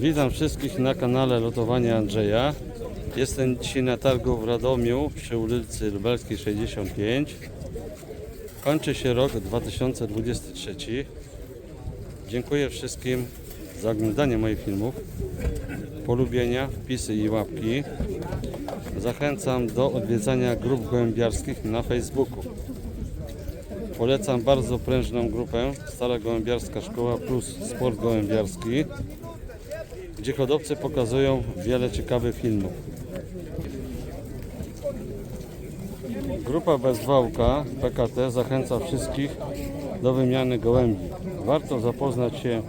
Witam wszystkich na kanale Lotowania Andrzeja. Jestem dzisiaj na targu w Radomiu przy ulicy Lubelskiej 65. Kończy się rok 2023. Dziękuję wszystkim za oglądanie moich filmów, polubienia, wpisy i łapki. Zachęcam do odwiedzania grup gołębiarskich na Facebooku. Polecam bardzo prężną grupę Stara Gołębiarska Szkoła plus Sport Gołębiarski, gdzie hodowcy pokazują wiele ciekawych filmów. Grupa Bezwałka PKT zachęca wszystkich do wymiany gołębi. Warto zapoznać się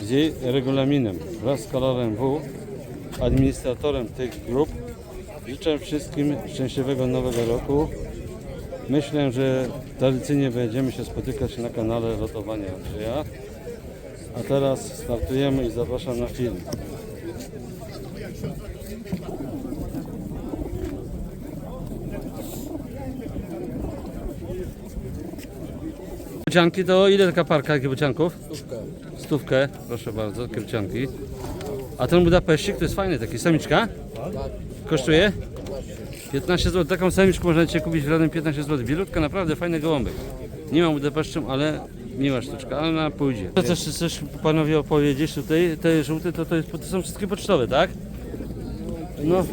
z jej regulaminem wraz z kolorem W, administratorem tych grup. Życzę wszystkim szczęśliwego nowego roku. Myślę, że tradycyjnie będziemy się spotykać na kanale Lotowania Andrzeja. A teraz startujemy i zapraszam na film. Kiełcianki to ile taka parka kiełcianków? Stówkę. Stówkę, proszę bardzo, kiełcianki. A ten Budapeszcik to jest fajny taki, samiczka? Kosztuje? 15 zł. Taką samiczkę można dzisiaj kupić w Radym 15 zł. Bielutka, naprawdę fajny gołąbek. Nie mam Budapeszczem, ale miła sztuczka, ale na pójdzie. To coś, coś panowie opowiedzieć tutaj, te żółte to, to, jest, to są wszystkie pocztowe, tak? No.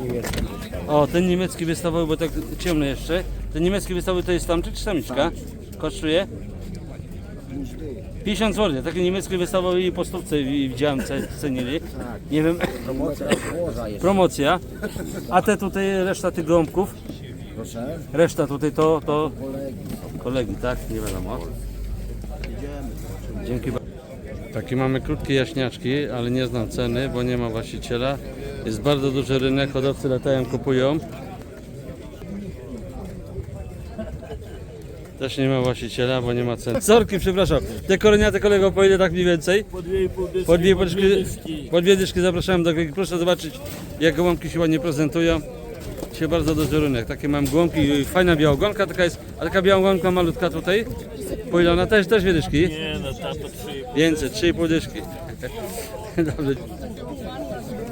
O, ten niemiecki wystawowy, bo tak ciemno jeszcze. Ten niemiecki wystawowy to jest samczyk czy samiczka? Kosztuje? 50 zł. Taki niemiecki wystawowy i po stówce wi- widziałem, ce- cenili. Nie wiem. Promocja jest. Promocja. A te tutaj reszta tych gołąbków? Proszę. Reszta tutaj to, to Kolegi. kolegi, tak? Nie wiadomo. Dzięki bardzo. Takie mamy krótkie jaśniaczki, ale nie znam ceny, bo nie ma właściciela. Jest bardzo duży rynek, hodowcy latają, kupują. Też nie ma właściciela, bo nie ma ceny. Sorki, przepraszam. Te koroniate kolego po ile tak mniej więcej? Po dwie i pół dyszki. Po dwie, po dyszki, dyszki. po dwie dyszki zapraszałem do kolegi. Proszę zobaczyć, jak gołąbki się ładnie prezentują. Dzisiaj bardzo duży rynek. Takie mam gołąbki, fajna białogonka taka jest, a taka białogonka malutka tutaj. Po ile ona też, też dwie dyszki? Nie no, tam to trzy i pół. Więcej, 3,5 dyszki. Dobrze.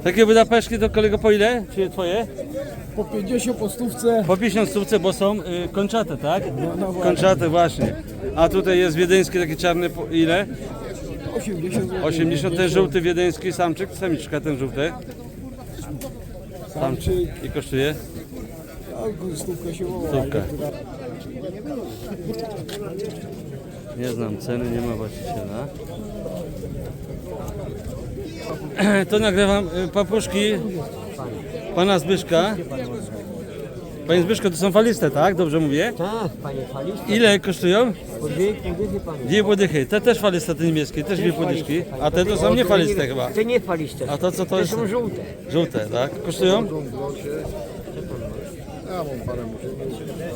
Takie Budapeszki to kolego po ile? Czy twoje? Po 50 po stówce. Po 50 stówce, bo są y, kończate, tak? Kończate właśnie. A tutaj jest wiedeński taki czarny, po ile? 80 zł. 80 ten żółty wiedeński samczyk, samiczka ten żółty. Samczyk. I kosztuje? A, Stówkę się woła. Stówkę. Nie znam ceny, nie ma właściciela. To nagrywam y, papuszki pana Zbyszka. Panie Zbyszko, to są faliste, tak? Dobrze mówię? Tak, panie faliście. Ile kosztują? Po dwie półdychy panie. Dwie podychy. Te też faliste, te niebieskie, też dwie podyszki. A te to są nie faliste chyba. Te nie faliście. A to co to Te jest? są żółte. Żółte, tak? Kosztują?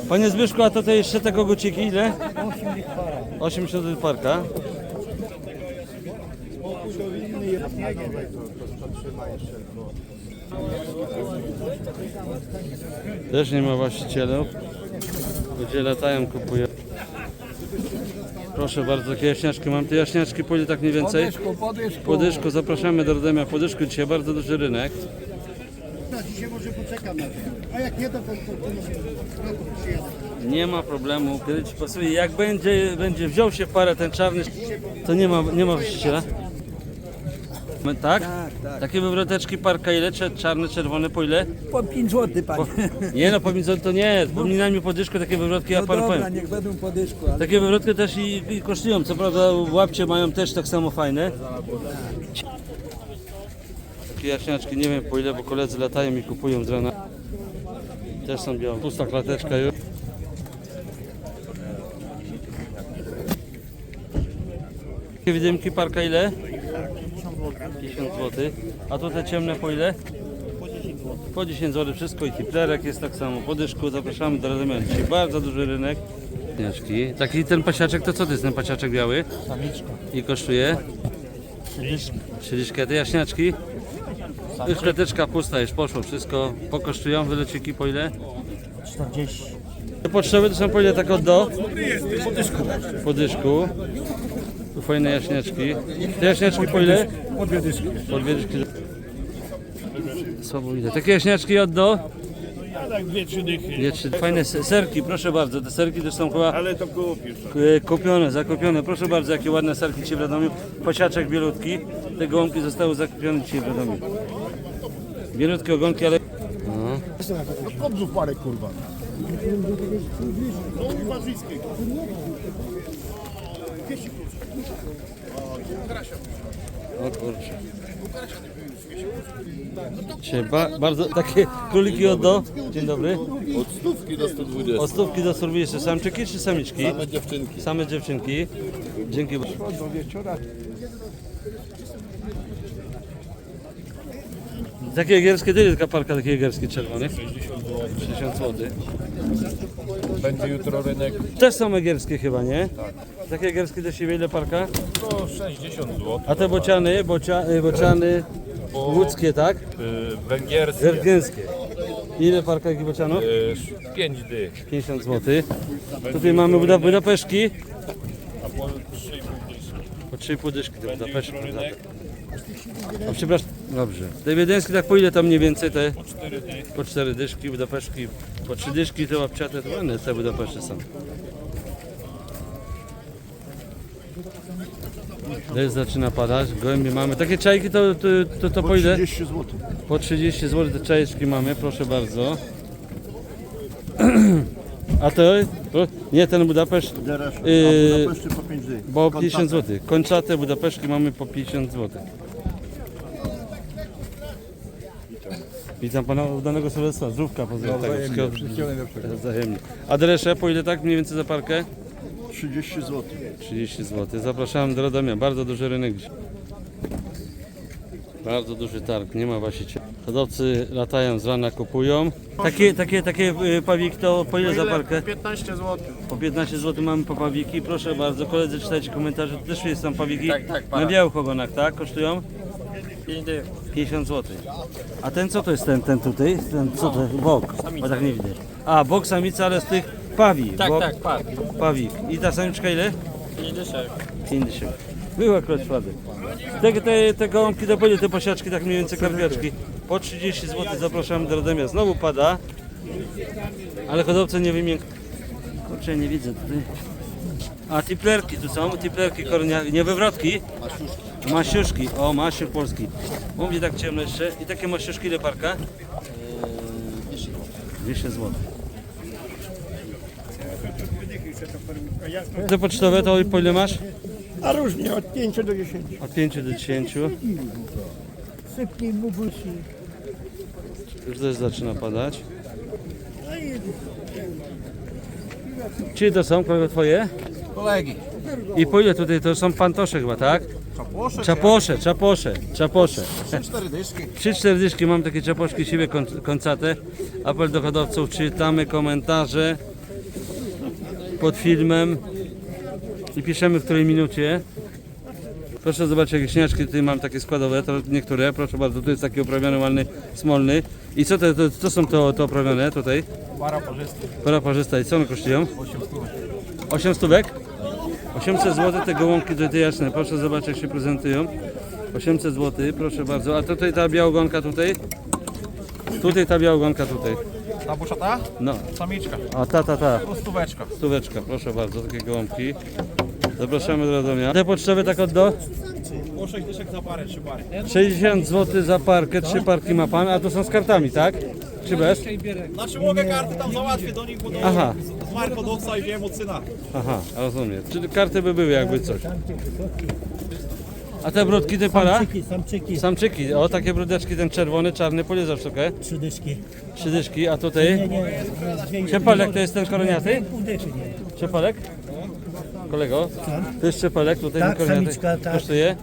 Panie Zbyszku, a tutaj jeszcze te koguciki ile? 80 zł parka. Też nie ma właścicielów. Ludzie latają, kupują. Proszę bardzo, takie jaśniaczki mam. Te jaśniaczki ile tak mniej więcej? Podyszku, podyszku. Podyszku, zapraszamy do Rodemia Podyszku. Dzisiaj bardzo duży rynek. Dzisiaj może poczekam na to. A jak nie, to po. Nie ma problemu, kiedy ci pasuje. Jak będzie, będzie wziął się parę ten czarny, to nie ma, nie ma właściciela. My- Tak? Takie wywroteczki parka ile? Cze- Czarne, czerwone po ile? Po 5 zł panie. Nie no, pomiędzy to nie, pomnij mi podyszkę, takie wywrotki, ja No panu dobra, powiem. niech będą po dyszku, ale Takie wywrotki też i, i kosztują, co prawda łapcie mają też tak samo fajne. Takie jaśniaczki, nie wiem po ile, bo koledzy latają i kupują z rana. Też są białe. Pusta klateczka już. Takie widymki parka ile? 50 zł. A tu te ciemne po ile? Po 10 zł wszystko i tiplerek jest tak samo. Po dyszku zapraszamy do Radomia. Dzisiaj bardzo duży rynek. Jaśniaczki. Taki ten pasiaczek to co to jest ten pasiaczek biały? samiczka. I kosztuje? Szyliszkę. Te jaśniaczki? Już kleteczka pusta, już poszło wszystko. Pokosztują wyleciki po ile? 40. Te potrzeby to są po ile tak od do? Po dyszku. Po dyszku. Fajne jaśniaczki. Te jaśniaczki po ile? Po dwie dyszki. Po dwie dyszki. Słabo idę. Takie jaśniaczki od do? A tak dwie, trzy dychy. Dwie, trzy. Fajne se- serki, proszę bardzo. Te serki też są chyba Ale to kupisz. e, kupione, zakupione. Proszę bardzo, jakie ładne serki Ci w Radomiu. Posiaczek bielutki. Te gołąbki zostały zakupione dzisiaj w Radomiu. Bielutkie ogonki, ale... No. Kobzów parę kurwa. O kurczę. Dzisiaj ba, bardzo takie króliki od do. Dzień dobry. Od stówki do 120. Od stówki do surwy jeszcze samczyki czy samiczki? Same dziewczynki. Same dziewczynki. Dzięki bardzo. Do wieczora. Takie gierskie, to jest taka parka takich gierskich czerwonych? 60 zł. Będzie jutro rynek. Też są egierskie chyba, nie? Tak. Takie gierskie do siebie ile parka? No 60 zł. A te bociany, bocia, y, bociany łódzkie, tak? Yy, węgierskie. Węgierskie. Ile parka jakich bocianów? Yy, 5 dych. 50 zł. Tutaj mamy Buda, Budapeszki. A po 3,5 dyszki. Po 3,5 dyszki te Budapeszki. O, przepraszam, dobrze. Te wiedeńskie tak po ile tam mniej więcej te? Po 4 dych. Po 4 dyszki, Budapeszki, po 3 dyszki, te łapciate, to ładne te Budapeszty są. Deszcz zaczyna padać, gołębie mamy. Takie czajki to, to, to, to po ile? 30 zł. Po 30 zł te czajeczki mamy, proszę bardzo. A to? to nie, ten Budapeszt, Yy, a Budapeszty po 5 dych. bo 50 zł. Kończate Budapeszki mamy po 50 zł. Witam pana udanego Sylwestra, zdrówka pozdrawiam. tego wszystkiego. Wszystkiego najlepszego. Wzajemnie. A dresze po ile tak mniej więcej za parkę? 30 zł. 30 zł. Zapraszam do Radomia, bardzo duży rynek. Bardzo duży targ, nie ma właściciela. Hodowcy latają z rana, kupują. Takie, takie, takie y, pawiki to po ile za parkę? 15 zł. Po 15 zł mamy po pawiki. Proszę bardzo, koledzy czytajcie komentarze. Tu też jest tam pawiki Tak, tak, na białych ogonach, tak? Kosztują? 5 dych. 50 zł. A ten co to jest ten, ten tutaj? Ten co to? Bok. Bo tak nie widać. A, bok samica, ale z tych pawi. Tak, bok, tak, par. Pawik. I ta samiczka ile? 5 dyszek. 50. Była akurat czwarty. Te, te, te gołąbki do poli, te posiaczki, tak mniej więcej karpiaczki. Po 30 zł zapraszam do Radomia. Znowu pada. Ale hodowcy nie wymięk... Kurczę, nie widzę tutaj. A tiplerki tu są, tiplerki kornia, nie wywrotki. Masiuszki, o masiuch polski. U mnie tak ciemno jeszcze. I takie masiuszki ile parka? 200 zł. Te pocztowe to po ile masz? A różnie, od 5 do 10. Od 5 do 10. Sypnij mu busi. Już też zaczyna padać. Czy to są kolego twoje? Kolegi. I po ile tutaj to są pantosze chyba, tak? Czaposze. Czaposze, czaposze, czaposze. Cztery dyszki. Trzy mam takie czaposzki siebie koń- końcate. Apel do hodowców, czytamy komentarze pod filmem i piszemy w której minucie. Proszę zobaczyć jakie śniaczki tutaj mam takie składowe, to niektóre, proszę bardzo, tu jest taki uprawiony ładny, smolny. I co to, to, co są to, to uprawione tutaj? Para parzysty. Para parzysta i co one kosztują? 8 stówek. 800 zł te gołąbki tej jasne. Proszę zobaczyć jak się prezentują. 800 zł, proszę bardzo. A tutaj ta białogonka tutaj? Tutaj ta białogonka tutaj. Ta buszata? No. Samiczka. A ta, ta, ta. Stóweczka. Stóweczka, proszę bardzo, takie gołąbki. Zapraszamy do Radomia. Te pocztowe tak od do? Po 6 dyszek za parę, trzy pary. 60 zł za parkę, trzy parki ma pan, a to są z kartami, tak? Czy bez? Znaczy mogę karty tam załatwię do nich, bo do, Aha. z Marko Doksa i wiem od syna. Aha, rozumiem. Czyli karty by były jakby coś. A te brudki te para? Samczyki, samczyki, Samczyki, o takie brudeczki, ten czerwony, czarny, po ile za sztukę? trzy dyszki. Trzy dyszki, a Nie, tutaj? nie, dwie, to jest ten koroniaty? pół dychy, nie. Czepalek? Kolego? To jest czepalek, tutaj Tak, ten koroniaty. samiczka, tak. Kosztuje?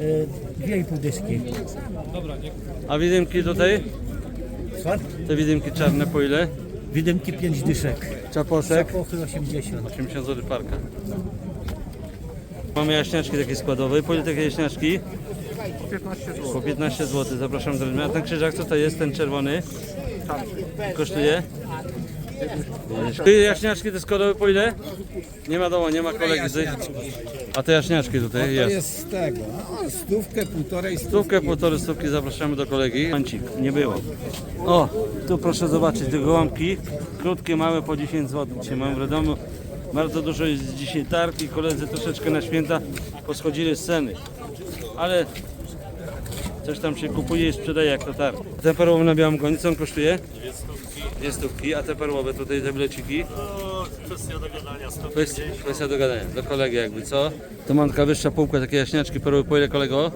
Y, Dwie i pół dyszki. A widymki tutaj? Te widymki czarne po ile? Widymki pięć dyszek. Czaposzek? Pochy 80. 80 zł parka. Mamy jaśniaczki takie składowe. Po ile takie jaśniaczki? Po 15 zł. Po 15 zł. Zapraszam do A ten krzyżak co to jest, ten czerwony? Kosztuje? Ty jaśniaczki te składowe po ile? Nie ma domu, nie ma kolegi. A te jaśniaczki tutaj jest. jest z tego. No, stówkę, półtorej Stówkę, półtorej stówki zapraszamy do kolegi. Pancik, nie było. O, tu proszę zobaczyć te gołąbki. Krótkie, małe po 10 zł. Dzisiaj mam w Radomiu. Bardzo dużo jest dzisiaj targ i koledzy troszeczkę na święta poschodzili z ceny. Ale coś tam się kupuje i sprzedaje jak to targ. Ten perłowy na białym goni, co on kosztuje? Dwie stówki, a te perłowe tutaj te bileciki? Kwestia dogadania. Kwestia, kwestia dogadania, do kolegi jakby, co? To mam taka wyższa półka, takie jaśniaczki perłowe, po ile kolego?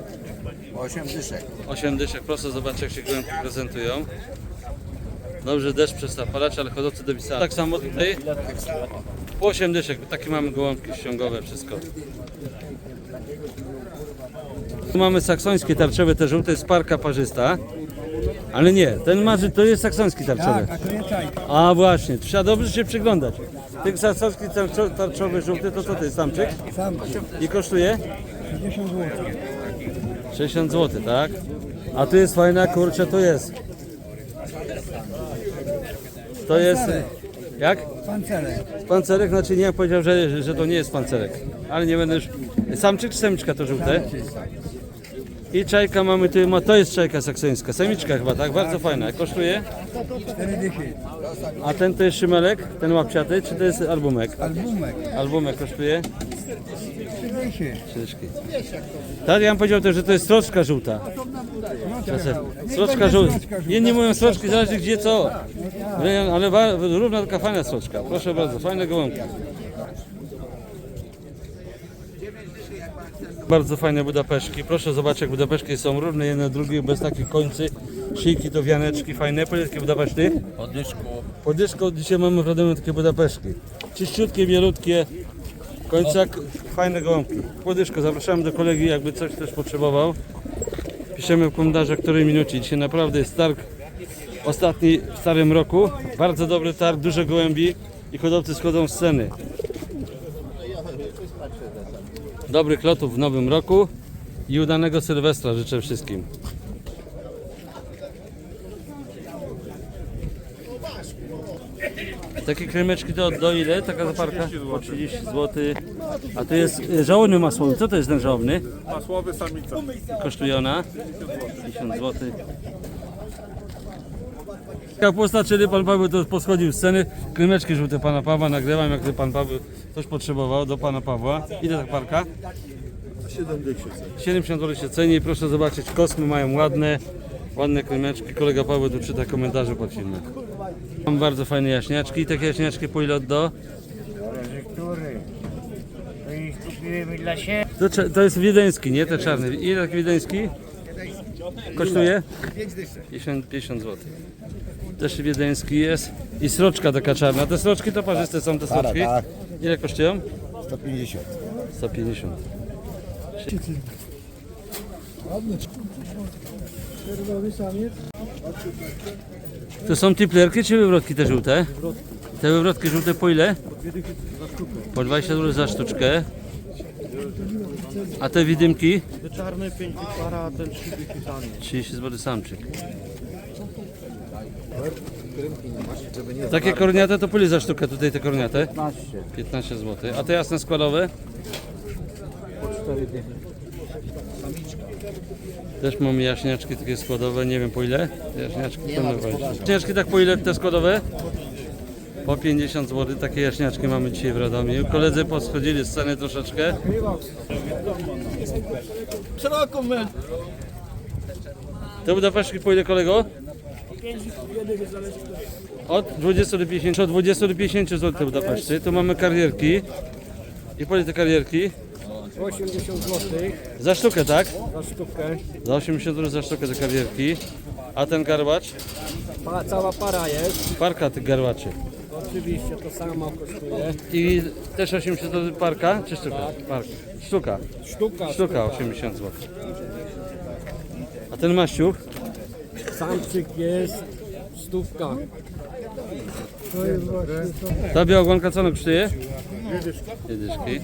8 dyszek. 8 dyszek, proszę zobaczyć jak się gołębki prezentują. Dobrze, deszcz przestał palać, ale hodowcy dopisali. Tak samo tutaj? Po 8 dyszek, takie mamy gołąbki ściągowe, wszystko. Tu mamy saksońskie tarczowe, te żółte jest parka parzysta. Ale nie, ten marzy to jest saksoński tarczowy. A to czajka. A właśnie, trzeba dobrze się przyglądać. Ten saksoński tarczo- tarczowy żółty, to co to jest samczyk? Sam I kosztuje? 50 zł. 60 zł, tak? A tu jest fajna, kurczę, tu jest. To jest. Jak? Pancerek. Pancerek, znaczy nie powiedział, że, że to nie jest pancerek. Ale nie będę już. Samczyk czy samiczka to żółte? I czajka mamy tu, ma- to jest czajka saksońska. Samiczka chyba, tak? Bardzo fajna. Kosztuje? 4 dychy. A ten to jest szymelek, ten łapciaty, czy to jest albumek? Albumek. Albumek kosztuje? 3 dychy. Krzyżki. Tak, ja bym powiedział też, że to jest sroczka żółta. Czasem. Sroczka żółta. Inni mówią sroczki, zależy gdzie co. Ale wa- równa taka fajna sroczka. Proszę bardzo, fajne gołąbki. Bardzo fajne budapeszki. Proszę zobaczyć, jak budapeszki są równe jedne drugie, bez takich końcy. Szyjki to wianeczki fajne. Po ile takie budapeszty? Po dyszku. Po dyszko dzisiaj mamy w takie budapeszki. Czyściutkie, bielutkie. Końcak, fajne gołąbki. Po dyszko zapraszamy do kolegi, jakby coś też potrzebował. Piszemy w komentarzach, której minucie. Dzisiaj naprawdę jest targ ostatni w starym roku. Bardzo dobry targ, duże gołębi i hodowcy schodzą z ceny. Dobrych lotów w nowym roku i udanego Sylwestra życzę wszystkim. Takie kremeczki to do ile? Taka zaparka? Po 30 zł. A to jest e, żałobny masłowy. Co to jest ten żałobny? Masłowy samica. Kosztuje ona? 50 zł. Kapusta, czyli pan Paweł to poschodził z sceny. Krymeczki żółte pana Pawła nagrywam, jak pan Paweł coś potrzebował do pana Pawła. Ile ta parka? 70 zł się ceni. Proszę zobaczyć, kosmy mają ładne, ładne krymeczki. Kolega Paweł tu czyta komentarze pod filmem. Mam bardzo fajne jaśniaczki. Takie jaśniaczki po ile od do? Który? To ich dla siebie. To jest wiedeński, nie? Te czarne. Ile taki wiedeński? Kosztuje? 50, 50 zł. Też wiedeński jest. I sroczka taka czarna. Te sroczki to parzyste są te sroczki. Ile kosztują? 150. 150. To są tiplerki czy wywrotki te żółte? Te wywrotki żółte po ile? Po 20 zł za sztuczkę. A te widymki? Te czarne 5 para, ten 3 dychy 30 zł samczyk. Takie korniate to po ile za sztukę tutaj te korniate? 15. 15 zł. A te jasne składowe? Też mamy jaśniaczki takie składowe, nie wiem po ile. Jaśniaczki, nie jaśniaczki tak po ile te składowe? Po 50 zł takie jaśniaczki mamy dzisiaj w Radomiu. Koledzy poschodzili z ceny troszeczkę. Szeroko my. Te Budapeszki po ile kolego? Od 20 do 50, od 20 do 50 zł te Budapeszty. Tu mamy karierki. I po ile te karierki? 80 zł Za sztukę, tak? za sztukę. Za 80 zł za sztukę te karierki. A ten garbacz? Pa, cała para jest. Parka tych garbaczy. Oczywiście to samo kosztuje. I też 80 zł parka? Czy sztuka? Parka. Sztuka. Sztuka, Sztuka 80 zł. A ten maściuch? Samczyk jest stówka. Ta białogonka co ona kosztuje? Dwie dyszki.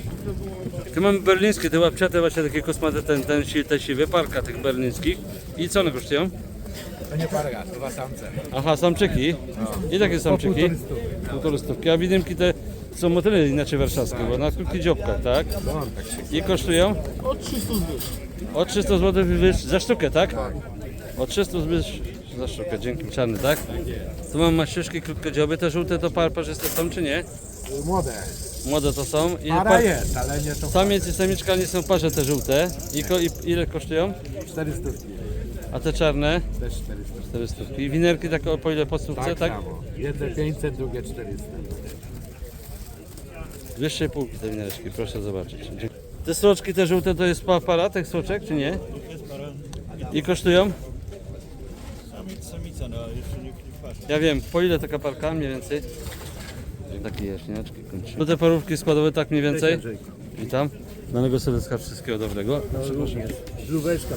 Tu mamy berlińskie, te łapciate właśnie takie kosmate, ten, ten, si- te siwe, parka tych berlińskich. I co one kosztują? To nie para, dwa samce. Aha, samczyki. I takie samczyki? Półtorej stówki. A widymki te są motyle inaczej warszawskie, bo na krótkich dziobkach, tak? I kosztują? Od 300 zł. O 300 zł za sztukę, tak? O 300 zł za sztukę, dzięki. Czarny, tak? Tu mam maściuszki krótkodzioby, te żółte to par parzyste są, czy nie? Młode. Młode to są. I Para par- jest, ale nie to Samiec i samiczka nie są w parze te żółte. I, ko- i ile kosztują? 400. A te czarne? Też 400. 400. I winerki tak o- po ile po stówce, tak? samo. Jedne 500, drugie 400. Wyższej półki te winereczki, proszę zobaczyć. Dziękuję. Te sroczki te żółte to jest pa- para tych sroczek, czy nie? I kosztują? Samica, samica, no jeszcze nie. Ja wiem, po ile taka parka mniej więcej? Takie jaśniaczki kończy. To te parówki składowe tak mniej więcej? Witam. Danego serdeska wszystkiego dobrego. Żółweczka.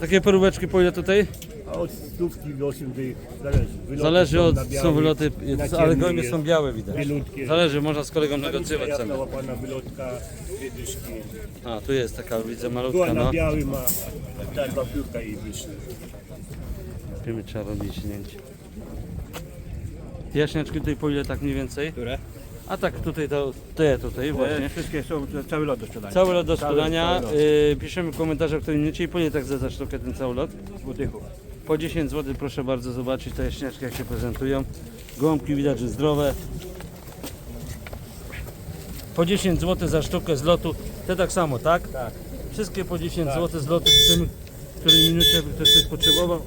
Takie paróweczki po ile tutaj? A od stówki do 8 tych zależy. Wyloty Zależy są od, na są wyloty, na ale gołębie jest. są białe widać. Bielutkie. Zależy, można z kolegą negocjować cenę. Łapana wylotka, dwie dyszki. A, tu jest taka, widzę Była malutka, na no. biały ma, ta dwa piórka i wyższe. Wiemy, trzeba robić ciśnięcie. Jaśniaczki tutaj po ile tak mniej więcej? Które? A tak tutaj to, te tutaj właśnie. Wszystkie są, cały lot do sprzedania. Cały lot do sprzedania. cały lot. Y, piszemy komentarze w minucie i po ile tak za, za sztukę ten cały lot? Budychów. Po 10 zł proszę bardzo zobaczyć te jaśniaczki jak się prezentują. Gołąbki widać, że zdrowe. Po 10 zł za sztukę z lotu. Te tak samo, tak? Tak. Wszystkie po 10 zł z lotu. Piszemy w której minucie, by ktoś coś potrzebował.